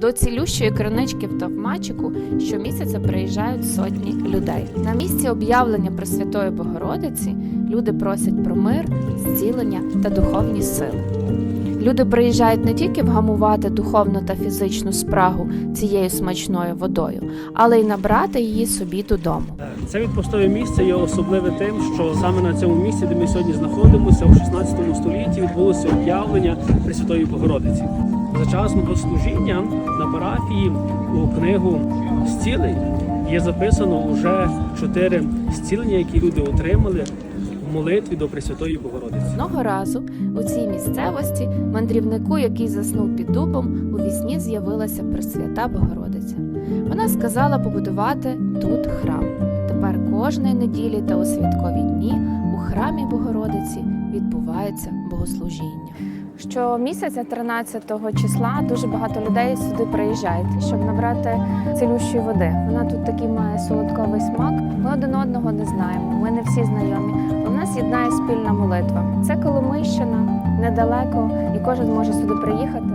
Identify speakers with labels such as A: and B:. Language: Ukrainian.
A: До цілющої кринички в Товмачику щомісяця приїжджають сотні людей. На місці об'явлення Пресвятої Богородиці люди просять про мир, зцілення та духовні сили. Люди приїжджають не тільки вгамувати духовну та фізичну спрагу цією смачною водою, але й набрати її собі додому.
B: Це відпустове місце є особливе тим, що саме на цьому місці, де ми сьогодні знаходимося, у 16 столітті відбулося об'явлення Пресвятої Богородиці. За час мого служіння на парафії у книгу зцілень є записано уже чотири зцілення, які люди отримали молитві до Пресвятої Богородиці.
A: Одного разу у цій місцевості мандрівнику, який заснув під дубом, у вісні з'явилася Пресвята Богородиця. Вона сказала побудувати тут храм. Тепер кожної неділі та у святкові дні у храмі Богородиці відбувається богослужіння. Щомісяця 13 числа дуже багато людей сюди приїжджають, щоб набрати цілющої води. Вона тут такий має солодковий смак. Ми один одного не знаємо. Ми не всі знайомі. У нас єднає спільна молитва. Це Коломийщина недалеко, і кожен може сюди приїхати